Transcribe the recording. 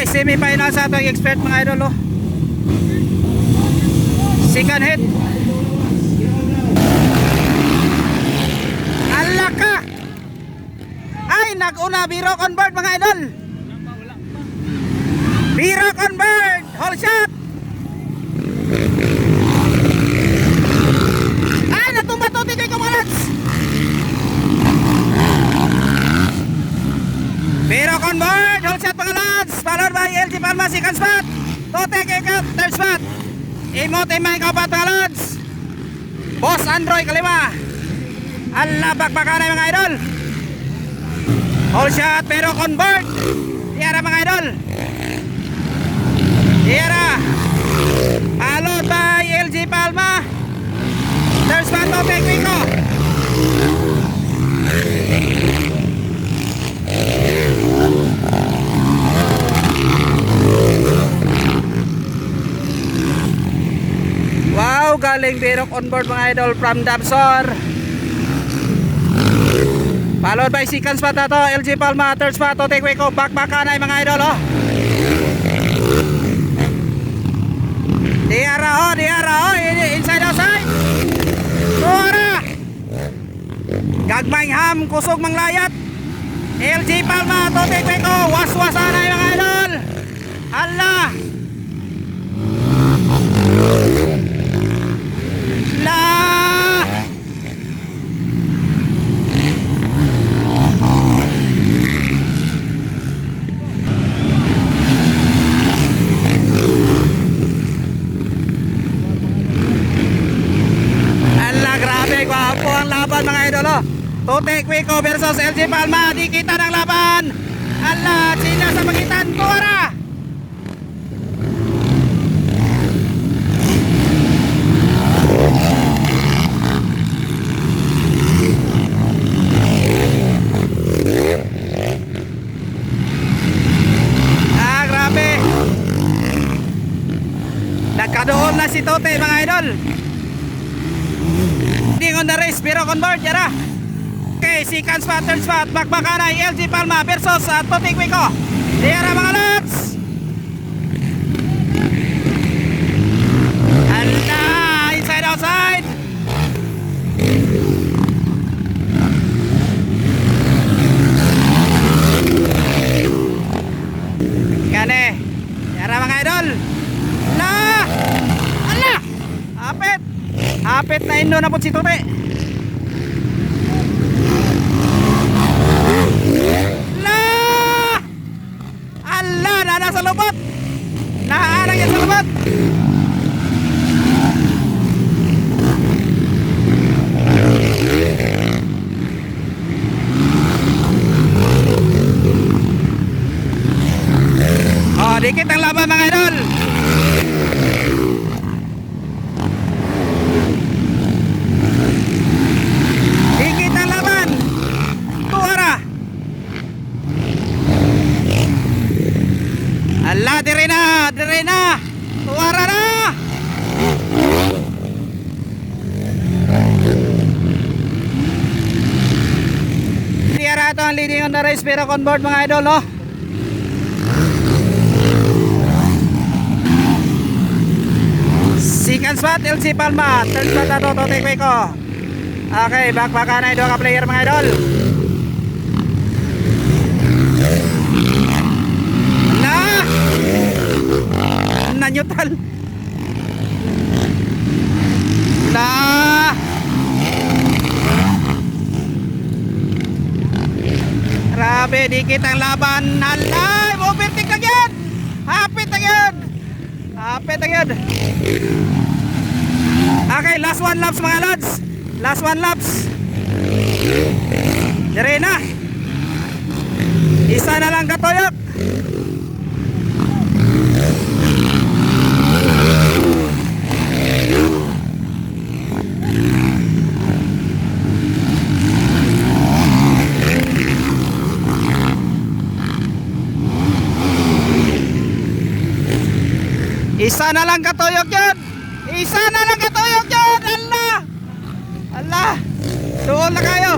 Okay, semi-final sa atong expert mga idol oh. Second hit. Alaka! Ay, nag-una biro convert mga idol. Biro convert! Hold shot! Ay, natumba to tigay ko mga lads! Biro convert! Hold shot mga lads! Followed by LG Palma, second spot! Tote Kekap, third spot! Emote Mike Opat mga lads! Boss Android kalima! Allah bakbakanay mga idol! Hold shot pero convert! Tiyara mga idol! Tiyara! Followed by LG Palma! Third spot Tote Kiko! Wow, galing Birok on board mga idol from Damsor. Followed by second spot na to, LG Palma, third spot, Tote Kweko, back back kanay mga idol, oh. Diara, oh, Diara, oh, in- inside outside. Tuara. Gagmay ham, kusog manglayat. LG Palma, Tote Kweko, was-was anay mga idol. Allah. La! Ala, grabe, gwapo ang laban mga idolo. Tote Quico versus LG Palma, di kita ng laban. Ala, sina sa magitan, tuwara! Ah, grabe. Nagkadoon na si Tote mga idol. Hindi on the race pero convert yara. Okay, second spot, third spot, bakbakanay, LG Palma versus uh, Tote Quico. Yara mga lods. Ala, inside outside. Gane. Yara mga idol. La! Ala! Apit! Apit na indo na po si Tote. La! Ala! Nana sa lubot! Naarang yan sa lubot! Oh, dikit ang laban mga idol. Dikit ang laban. Tuara. Ala, dire na, dire na. Tuara na. Tiara ito ang leading on the race pero convert mga idol, oh. Second spot, LC Palma. Third spot na to, Tote Kweko. Okay, back back na ito ka player mga idol. Na! Nanyutal. Na! Grabe, dikit ang laban. Alay, overtake yan! Hapit yan! Hapit yan! Okay, last one laps mga lads. Last one laps. Dire na. Isa na lang katoyok. Isa na lang katuyok yun. Isa na lang katuyok yun. Allah. Allah. Doon na kayo.